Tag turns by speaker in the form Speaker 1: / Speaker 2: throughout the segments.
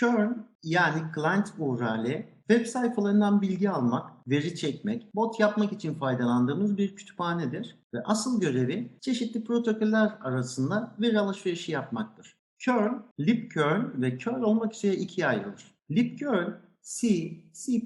Speaker 1: Curl yani client URL web sayfalarından bilgi almak, veri çekmek, bot yapmak için faydalandığımız bir kütüphanedir ve asıl görevi çeşitli protokoller arasında veri alışverişi yapmaktır. Curl, libcurl ve curl olmak üzere ikiye ayrılır. Libcurl, C, C++,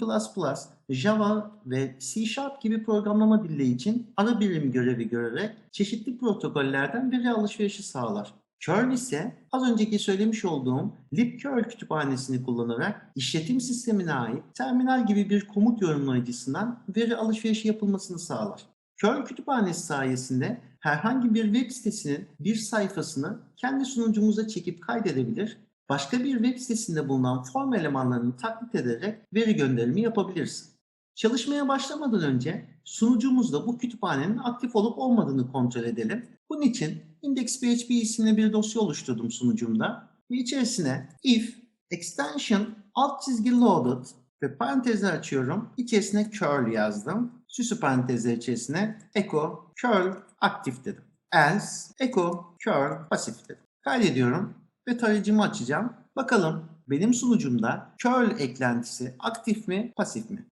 Speaker 1: Java ve C Sharp gibi programlama dilleri için ara birim görevi görerek çeşitli protokollerden veri alışverişi sağlar. Curl ise az önceki söylemiş olduğum libcurl kütüphanesini kullanarak işletim sistemine ait terminal gibi bir komut yorumlayıcısından veri alışverişi yapılmasını sağlar. Curl kütüphanesi sayesinde herhangi bir web sitesinin bir sayfasını kendi sunucumuza çekip kaydedebilir, başka bir web sitesinde bulunan form elemanlarını taklit ederek veri gönderimi yapabilirsin. Çalışmaya başlamadan önce sunucumuzda bu kütüphanenin aktif olup olmadığını kontrol edelim. Bunun için index.php isimli bir dosya oluşturdum sunucumda ve içerisine if extension alt çizgi loaded ve parantezler açıyorum. İçerisine curl yazdım. Süsü parantezler içerisine echo curl aktif dedim. Else echo curl pasif dedim. Kaydediyorum ve tarayıcımı açacağım. Bakalım benim sunucumda curl eklentisi aktif mi pasif mi?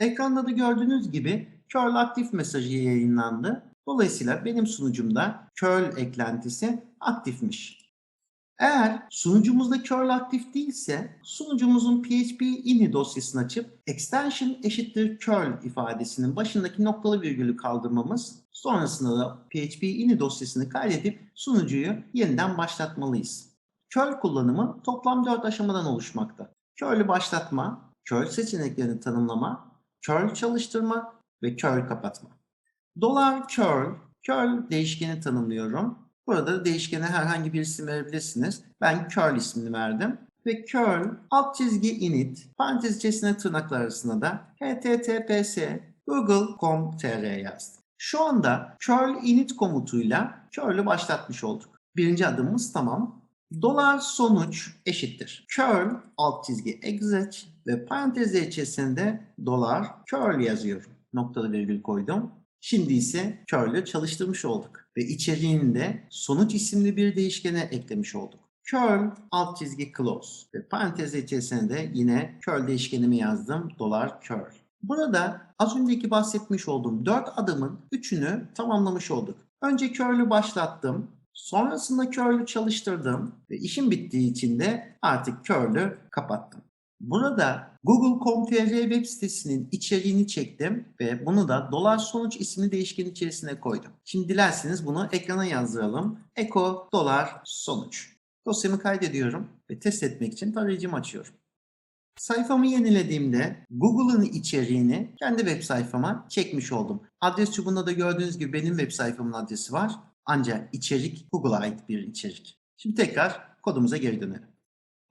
Speaker 1: Ekranda da gördüğünüz gibi curl aktif mesajı yayınlandı. Dolayısıyla benim sunucumda curl eklentisi aktifmiş. Eğer sunucumuzda curl aktif değilse sunucumuzun php ini dosyasını açıp extension eşittir curl ifadesinin başındaki noktalı virgülü kaldırmamız sonrasında da php ini dosyasını kaydedip sunucuyu yeniden başlatmalıyız. Curl kullanımı toplam 4 aşamadan oluşmakta. Curl'ü başlatma, curl seçeneklerini tanımlama, curl çalıştırma ve curl kapatma. Dolar curl, curl değişkeni tanımlıyorum. Burada değişkene herhangi bir isim verebilirsiniz. Ben curl ismini verdim. Ve curl alt çizgi init parantez içerisinde tırnaklar arasında da https google.com.tr yazdım. Şu anda curl init komutuyla curl'ü başlatmış olduk. Birinci adımımız tamam. Dolar sonuç eşittir. Curl alt çizgi exit ve parantezler içerisinde dolar curl yazıyorum. Noktalı virgül koydum. Şimdi ise curl'ü çalıştırmış olduk ve içeriğini de sonuç isimli bir değişkene eklemiş olduk. Curl alt çizgi close ve parantez içerisine de yine curl değişkenimi yazdım. Dolar curl. Burada az önceki bahsetmiş olduğum 4 adımın 3'ünü tamamlamış olduk. Önce curl'ü başlattım. Sonrasında curl'ü çalıştırdım ve işim bittiği için de artık curl'ü kapattım. Burada Google.com.tr web sitesinin içeriğini çektim ve bunu da dolar sonuç isimli değişken içerisine koydum. Şimdi dilerseniz bunu ekrana yazdıralım. Echo dolar sonuç. Dosyamı kaydediyorum ve test etmek için tarayıcımı açıyorum. Sayfamı yenilediğimde Google'ın içeriğini kendi web sayfama çekmiş oldum. Adres çubuğunda da gördüğünüz gibi benim web sayfamın adresi var. Ancak içerik Google'a ait bir içerik. Şimdi tekrar kodumuza geri dönelim.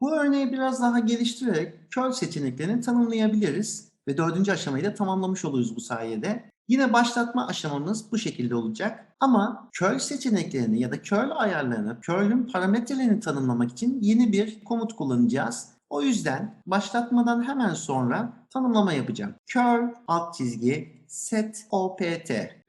Speaker 1: Bu örneği biraz daha geliştirerek curl seçeneklerini tanımlayabiliriz ve dördüncü aşamayı da tamamlamış oluruz bu sayede. Yine başlatma aşamamız bu şekilde olacak ama curl seçeneklerini ya da curl ayarlarını, curl'ün parametrelerini tanımlamak için yeni bir komut kullanacağız. O yüzden başlatmadan hemen sonra tanımlama yapacağım. curl alt çizgi set opt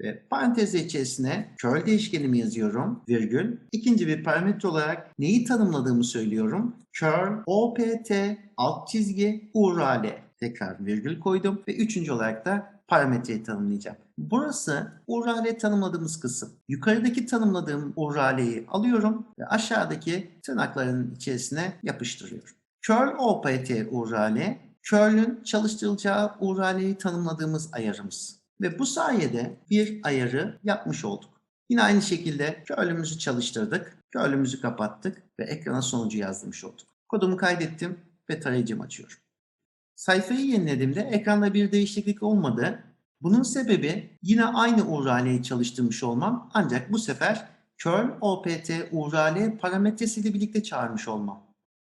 Speaker 1: ve parantez içerisine curl değişkenimi yazıyorum virgül. İkinci bir parametre olarak neyi tanımladığımı söylüyorum. curl opt alt çizgi url tekrar virgül koydum ve üçüncü olarak da parametreyi tanımlayacağım. Burası URL tanımladığımız kısım. Yukarıdaki tanımladığım URL'yi alıyorum ve aşağıdaki tırnakların içerisine yapıştırıyorum. curl opt URL, curl'ün çalıştırılacağı URL'yi tanımladığımız ayarımız. Ve bu sayede bir ayarı yapmış olduk. Yine aynı şekilde curl'ümüzü çalıştırdık, curl'ümüzü kapattık ve ekrana sonucu yazdırmış olduk. Kodumu kaydettim ve tarayıcımı açıyorum. Sayfayı yenilediğimde ekranda bir değişiklik olmadı. Bunun sebebi yine aynı URL'yi çalıştırmış olmam ancak bu sefer curl opt URL parametresiyle birlikte çağırmış olmam.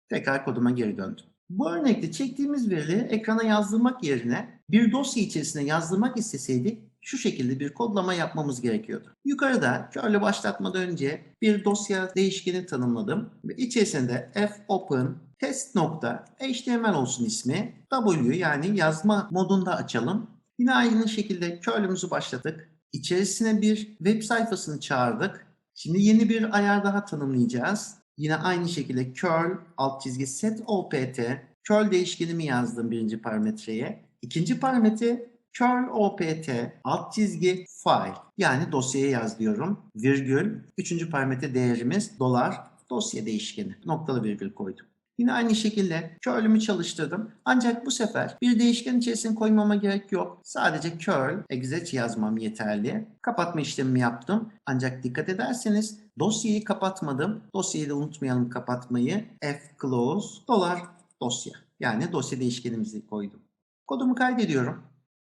Speaker 1: Tekrar koduma geri döndüm. Bu örnekte çektiğimiz verileri ekrana yazdırmak yerine bir dosya içerisine yazdırmak isteseydik şu şekilde bir kodlama yapmamız gerekiyordu. Yukarıda curl'ü başlatmadan önce bir dosya değişkeni tanımladım ve içerisinde fopen test.html olsun ismi. W yani yazma modunda açalım. Yine aynı şekilde curl'ümüzü başlattık. İçerisine bir web sayfasını çağırdık. Şimdi yeni bir ayar daha tanımlayacağız. Yine aynı şekilde curl alt çizgi set opt curl değişkenimi yazdım birinci parametreye. İkinci parametre curl opt alt çizgi file yani dosyaya yaz diyorum. Virgül. Üçüncü parametre değerimiz dolar dosya değişkeni. Noktalı virgül koydum. Yine aynı şekilde curl'ümü çalıştırdım. Ancak bu sefer bir değişken içerisine koymama gerek yok. Sadece curl exec yazmam yeterli. Kapatma işlemimi yaptım. Ancak dikkat ederseniz dosyayı kapatmadım. Dosyayı da unutmayalım kapatmayı. F close dolar dosya. Yani dosya değişkenimizi koydum. Kodumu kaydediyorum.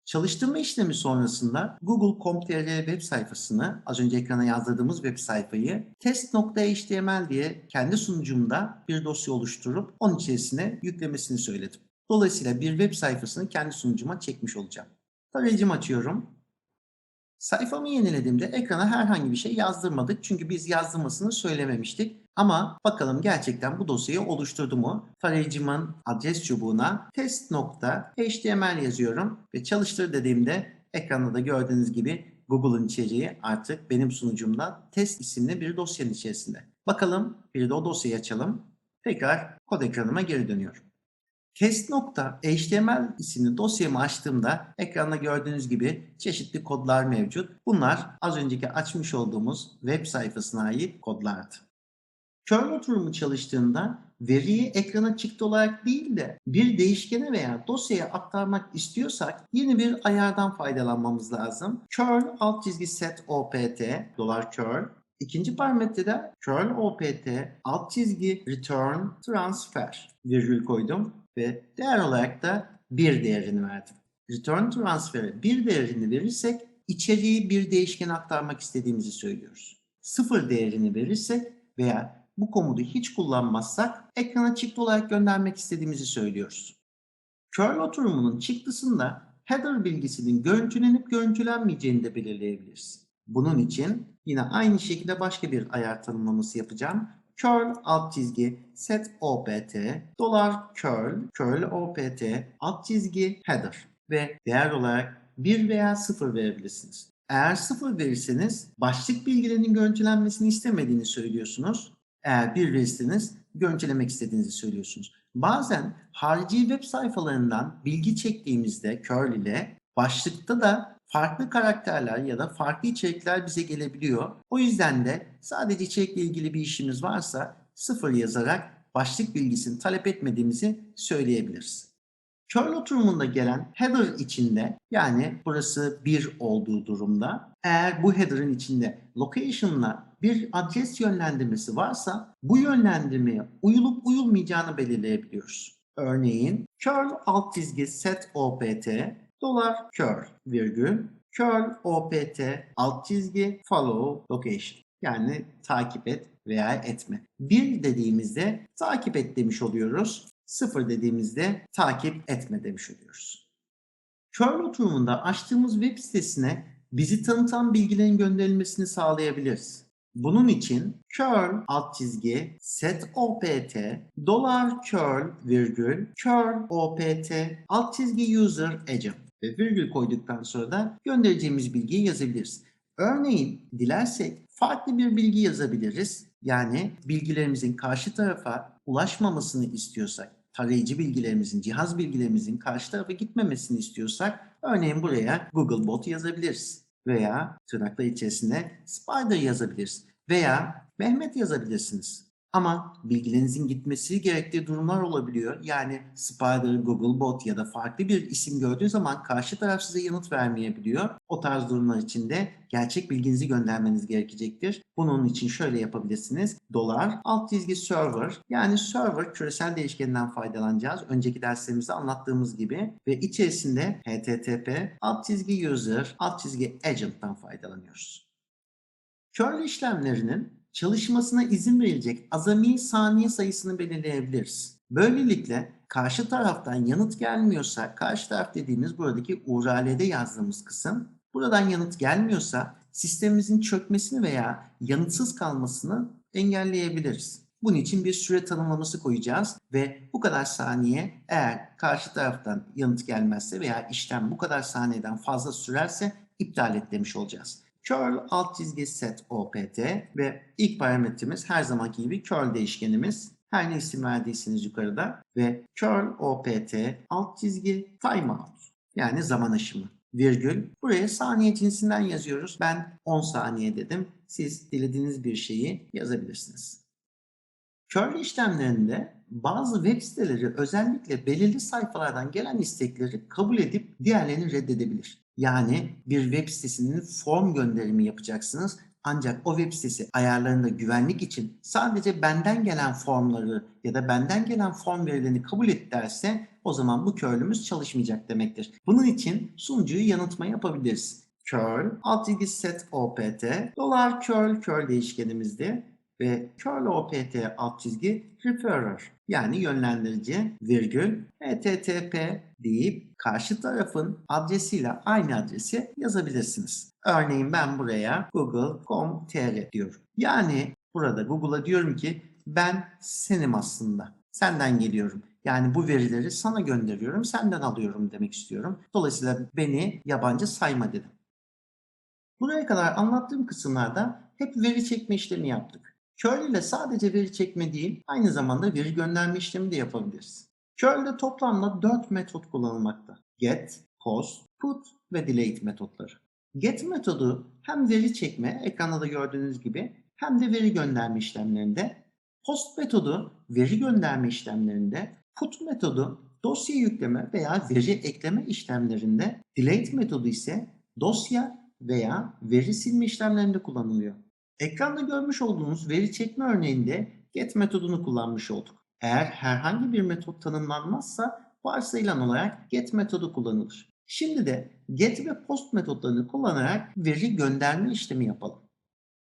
Speaker 1: Çalıştırma işlemi sonrasında Google.com.tr web sayfasını, az önce ekrana yazdırdığımız web sayfayı test.html diye kendi sunucumda bir dosya oluşturup onun içerisine yüklemesini söyledim. Dolayısıyla bir web sayfasını kendi sunucuma çekmiş olacağım. Tarayıcımı açıyorum. Sayfamı yenilediğimde ekrana herhangi bir şey yazdırmadık çünkü biz yazdırmasını söylememiştik. Ama bakalım gerçekten bu dosyayı oluşturdu mu? Tarayıcımın adres çubuğuna test.html yazıyorum ve çalıştır dediğimde ekranda da gördüğünüz gibi Google'ın içeriği artık benim sunucumda test isimli bir dosyanın içerisinde. Bakalım bir de o dosyayı açalım. Tekrar kod ekranıma geri dönüyorum. Test.html isimli dosyamı açtığımda ekranda gördüğünüz gibi çeşitli kodlar mevcut. Bunlar az önceki açmış olduğumuz web sayfasına ait kodlardı. Curl oturumu çalıştığında veriyi ekrana çıktı olarak değil de bir değişkene veya dosyaya aktarmak istiyorsak yeni bir ayardan faydalanmamız lazım. curl alt çizgi set opt dolar curl İkinci parametrede curl opt alt çizgi return transfer virgül koydum ve değer olarak da bir değerini verdim. Return transfer'e bir değerini verirsek içeriği bir değişkene aktarmak istediğimizi söylüyoruz. Sıfır değerini verirsek veya bu komutu hiç kullanmazsak ekrana çıktı olarak göndermek istediğimizi söylüyoruz. Curl oturumunun çıktısında header bilgisinin görüntülenip görüntülenmeyeceğini de belirleyebiliriz. Bunun için yine aynı şekilde başka bir ayar tanımlaması yapacağım. curl alt çizgi set opt dolar curl curl opt alt çizgi header ve değer olarak 1 veya 0 verebilirsiniz. Eğer 0 verirseniz başlık bilgilerinin görüntülenmesini istemediğini söylüyorsunuz. Eğer 1 verirseniz görüntülemek istediğinizi söylüyorsunuz. Bazen harici web sayfalarından bilgi çektiğimizde curl ile başlıkta da farklı karakterler ya da farklı içerikler bize gelebiliyor. O yüzden de sadece içerikle ilgili bir işimiz varsa sıfır yazarak başlık bilgisini talep etmediğimizi söyleyebiliriz. Curl oturumunda gelen header içinde yani burası 1 olduğu durumda eğer bu header'ın içinde location'la bir adres yönlendirmesi varsa bu yönlendirmeye uyulup uyulmayacağını belirleyebiliyoruz. Örneğin curl alt çizgi set opt dolar curl virgül curl opt alt çizgi follow location yani takip et veya etme. 1 dediğimizde takip et demiş oluyoruz. 0 dediğimizde takip etme demiş oluyoruz. Curl oturumunda açtığımız web sitesine bizi tanıtan bilgilerin gönderilmesini sağlayabiliriz. Bunun için curl alt çizgi set opt dolar curl virgül curl opt alt çizgi user agent ve virgül koyduktan sonra da göndereceğimiz bilgiyi yazabiliriz. Örneğin dilersek farklı bir bilgi yazabiliriz. Yani bilgilerimizin karşı tarafa ulaşmamasını istiyorsak, tarayıcı bilgilerimizin, cihaz bilgilerimizin karşı tarafa gitmemesini istiyorsak örneğin buraya Google Bot yazabiliriz veya tırnaklar içerisinde Spider yazabiliriz veya Mehmet yazabilirsiniz. Ama bilgilerinizin gitmesi gerektiği durumlar olabiliyor. Yani Spider, Google Bot ya da farklı bir isim gördüğü zaman karşı taraf size yanıt vermeyebiliyor. O tarz durumlar için de gerçek bilginizi göndermeniz gerekecektir. Bunun için şöyle yapabilirsiniz. Dolar alt çizgi server yani server küresel değişkeninden faydalanacağız. Önceki derslerimizde anlattığımız gibi ve içerisinde http alt çizgi user alt çizgi agent'tan faydalanıyoruz. Curl işlemlerinin çalışmasına izin verilecek azami saniye sayısını belirleyebiliriz. Böylelikle karşı taraftan yanıt gelmiyorsa, karşı taraf dediğimiz buradaki URL'de yazdığımız kısım, buradan yanıt gelmiyorsa sistemimizin çökmesini veya yanıtsız kalmasını engelleyebiliriz. Bunun için bir süre tanımlaması koyacağız ve bu kadar saniye eğer karşı taraftan yanıt gelmezse veya işlem bu kadar saniyeden fazla sürerse iptal et demiş olacağız. Curl alt çizgi set opt ve ilk parametremiz her zamanki gibi curl değişkenimiz. Her ne isim verdiyseniz yukarıda ve curl opt alt çizgi timeout yani zaman aşımı virgül. Buraya saniye cinsinden yazıyoruz. Ben 10 saniye dedim. Siz dilediğiniz bir şeyi yazabilirsiniz. Curl işlemlerinde bazı web siteleri özellikle belirli sayfalardan gelen istekleri kabul edip diğerlerini reddedebilir. Yani bir web sitesinin form gönderimi yapacaksınız ancak o web sitesi ayarlarında güvenlik için sadece benden gelen formları ya da benden gelen form verilerini kabul et derse o zaman bu curl'ümüz çalışmayacak demektir. Bunun için sunucuyu yanıltma yapabiliriz. curl alt çizgi set opt dolar curl curl değişkenimizde ve curl opt alt çizgi referrer yani yönlendirici virgül http deyip karşı tarafın adresiyle aynı adresi yazabilirsiniz. Örneğin ben buraya google.com.tr diyorum. Yani burada Google'a diyorum ki ben senim aslında. Senden geliyorum. Yani bu verileri sana gönderiyorum, senden alıyorum demek istiyorum. Dolayısıyla beni yabancı sayma dedim. Buraya kadar anlattığım kısımlarda hep veri çekme işlemi yaptık. Curl ile sadece veri çekme değil, aynı zamanda veri gönderme işlemi de yapabiliriz. Curl'de toplamda 4 metot kullanılmakta. Get, post, put ve delete metotları. Get metodu hem veri çekme, ekranda da gördüğünüz gibi, hem de veri gönderme işlemlerinde. Post metodu veri gönderme işlemlerinde. Put metodu dosya yükleme veya veri ekleme işlemlerinde. Delete metodu ise dosya veya veri silme işlemlerinde kullanılıyor. Ekranda görmüş olduğunuz veri çekme örneğinde get metodunu kullanmış olduk. Eğer herhangi bir metot tanımlanmazsa varsayılan olarak get metodu kullanılır. Şimdi de get ve post metotlarını kullanarak veri gönderme işlemi yapalım.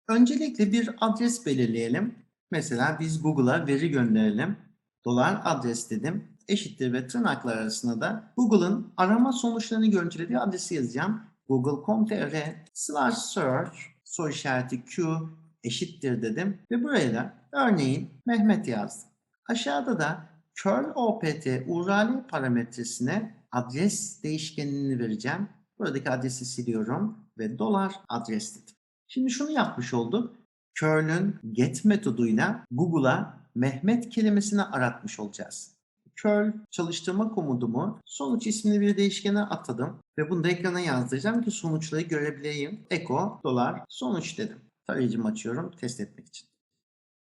Speaker 1: Öncelikle bir adres belirleyelim. Mesela biz Google'a veri gönderelim. Dolar adres dedim. Eşittir ve tırnaklar arasında da Google'ın arama sonuçlarını görüntülediği adresi yazacağım. google.com.tr slash search soru işareti Q eşittir dedim ve buraya da örneğin Mehmet yazdım. Aşağıda da curl opt URL parametresine adres değişkenini vereceğim. Buradaki adresi siliyorum ve dolar adres dedim. Şimdi şunu yapmış olduk. Curl'ün get metoduyla Google'a Mehmet kelimesini aratmış olacağız. Curl çalıştırma komudumu sonuç ismini bir değişkene atadım ve bunu da ekrana yazdıracağım ki sonuçları görebileyim. Echo dolar sonuç dedim. Tarayıcımı açıyorum test etmek için.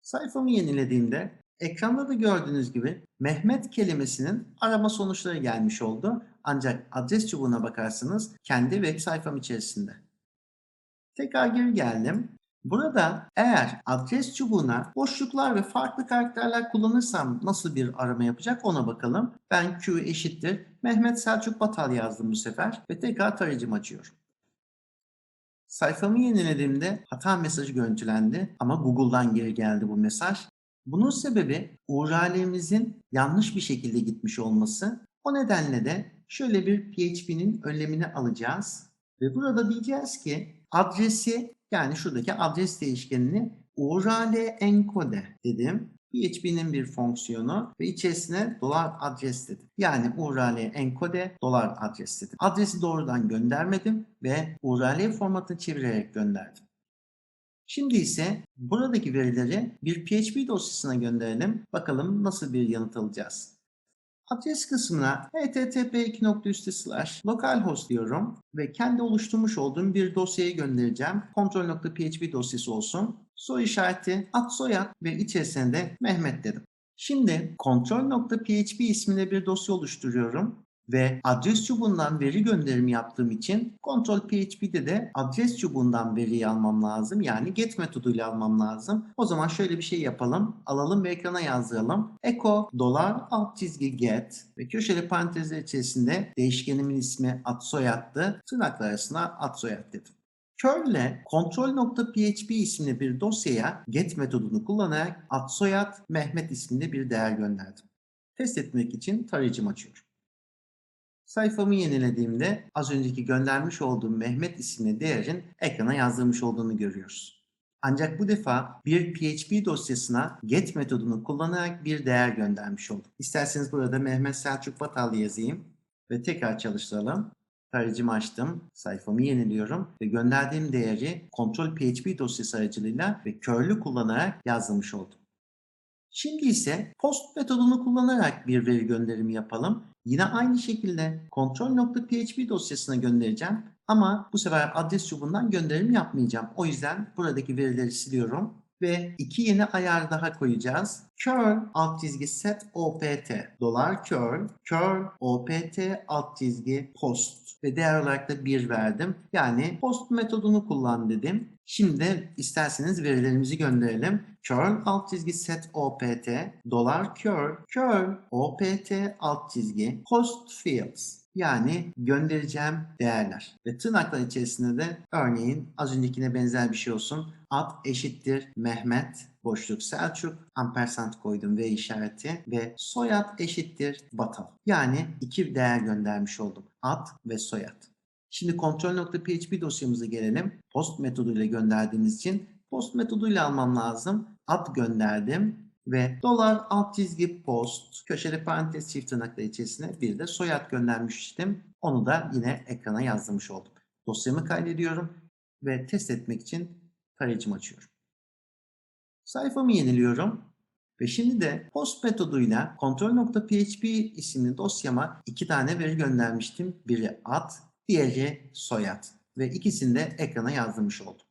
Speaker 1: Sayfamı yenilediğimde ekranda da gördüğünüz gibi Mehmet kelimesinin arama sonuçları gelmiş oldu. Ancak adres çubuğuna bakarsanız kendi web sayfam içerisinde. Tekrar geri geldim. Burada eğer adres çubuğuna boşluklar ve farklı karakterler kullanırsam nasıl bir arama yapacak ona bakalım. Ben Q eşittir. Mehmet Selçuk Batal yazdım bu sefer ve tekrar tarayıcımı açıyorum. Sayfamı yenilediğimde hata mesajı görüntülendi ama Google'dan geri geldi bu mesaj. Bunun sebebi URL'imizin yanlış bir şekilde gitmiş olması. O nedenle de şöyle bir PHP'nin önlemini alacağız ve burada diyeceğiz ki adresi yani şuradaki adres değişkenini URL encode dedim. PHP'nin bir fonksiyonu ve içerisine dolar adres dedim. Yani URL encode dolar adres dedim. Adresi doğrudan göndermedim ve URL formatını çevirerek gönderdim. Şimdi ise buradaki verileri bir PHP dosyasına gönderelim. Bakalım nasıl bir yanıt alacağız. Adres kısmına http localhost diyorum ve kendi oluşturmuş olduğum bir dosyayı göndereceğim. Control.php dosyası olsun. Soy işareti, ad soyad ve içerisinde de Mehmet dedim. Şimdi control.php isminde bir dosya oluşturuyorum ve adres çubuğundan veri gönderimi yaptığım için Control PHP'de de adres çubuğundan veriyi almam lazım. Yani get metoduyla almam lazım. O zaman şöyle bir şey yapalım. Alalım ve ekrana yazdıralım. Echo dolar alt çizgi get ve köşeli parantezler içerisinde değişkenimin ismi ad soyaddı. Tırnaklar arasına ad soyad dedim. Curl ile control.php isimli bir dosyaya get metodunu kullanarak ad soyad Mehmet isminde bir değer gönderdim. Test etmek için tarayıcımı açıyorum. Sayfamı yenilediğimde az önceki göndermiş olduğum Mehmet isimli değerin ekrana yazdırmış olduğunu görüyoruz. Ancak bu defa bir PHP dosyasına get metodunu kullanarak bir değer göndermiş oldum. İsterseniz burada Mehmet Selçuk Batal yazayım ve tekrar çalıştıralım. Tarayıcımı açtım, sayfamı yeniliyorum ve gönderdiğim değeri kontrol PHP dosyası aracılığıyla ve curl'ü kullanarak yazılmış oldum. Şimdi ise post metodunu kullanarak bir veri gönderimi yapalım. Yine aynı şekilde control.php dosyasına göndereceğim ama bu sefer adres çubuğundan gönderim yapmayacağım. O yüzden buradaki verileri siliyorum ve iki yeni ayar daha koyacağız. curl alt çizgi set opt dolar curl curl opt alt çizgi post ve değer olarak da 1 verdim. Yani post metodunu kullan dedim. Şimdi isterseniz verilerimizi gönderelim. curl alt çizgi set opt dolar curl curl opt alt çizgi post fields yani göndereceğim değerler. Ve tırnaklar içerisinde de örneğin az öncekine benzer bir şey olsun. Ad eşittir Mehmet boşluk Selçuk ampersand koydum ve işareti ve soyad eşittir Batal. Yani iki değer göndermiş oldum. Ad ve soyad. Şimdi kontrol.php dosyamıza gelelim. Post metoduyla gönderdiğimiz için post metoduyla almam lazım. Ad gönderdim ve dolar alt çizgi post köşeli parantez çift tırnaklar içerisine bir de soyad göndermiştim. Onu da yine ekrana yazdırmış oldum. Dosyamı kaydediyorum ve test etmek için tarayıcımı açıyorum. Sayfamı yeniliyorum ve şimdi de post metoduyla control.php isimli dosyama iki tane veri göndermiştim. Biri ad, diğeri soyad ve ikisini de ekrana yazdırmış oldum.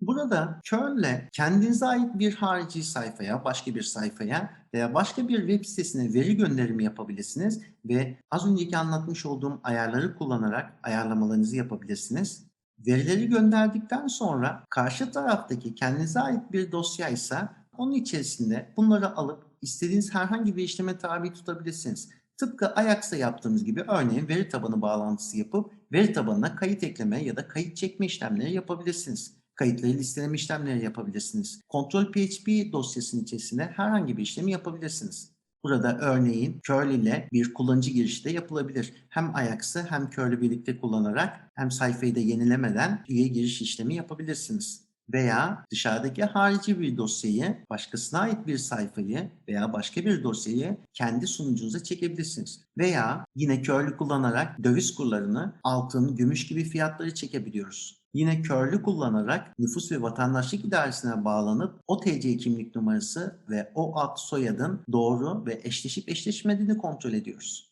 Speaker 1: Burada curl kendinize ait bir harici sayfaya, başka bir sayfaya veya başka bir web sitesine veri gönderimi yapabilirsiniz ve az önceki anlatmış olduğum ayarları kullanarak ayarlamalarınızı yapabilirsiniz. Verileri gönderdikten sonra karşı taraftaki kendinize ait bir dosya ise onun içerisinde bunları alıp istediğiniz herhangi bir işleme tabi tutabilirsiniz. Tıpkı Ajax'ta yaptığımız gibi örneğin veri tabanı bağlantısı yapıp veri tabanına kayıt ekleme ya da kayıt çekme işlemleri yapabilirsiniz kayıtları listeleme işlemleri yapabilirsiniz. Kontrol PHP dosyasının içerisinde herhangi bir işlemi yapabilirsiniz. Burada örneğin curl ile bir kullanıcı girişi de yapılabilir. Hem Ajax'ı hem curl'ü birlikte kullanarak hem sayfayı da yenilemeden üye giriş işlemi yapabilirsiniz. Veya dışarıdaki harici bir dosyayı, başkasına ait bir sayfayı veya başka bir dosyayı kendi sunucunuza çekebilirsiniz. Veya yine curl'ü kullanarak döviz kurlarını, altın, gümüş gibi fiyatları çekebiliyoruz. Yine körlü kullanarak nüfus ve vatandaşlık idaresine bağlanıp o TC kimlik numarası ve o ad soyadın doğru ve eşleşip eşleşmediğini kontrol ediyoruz.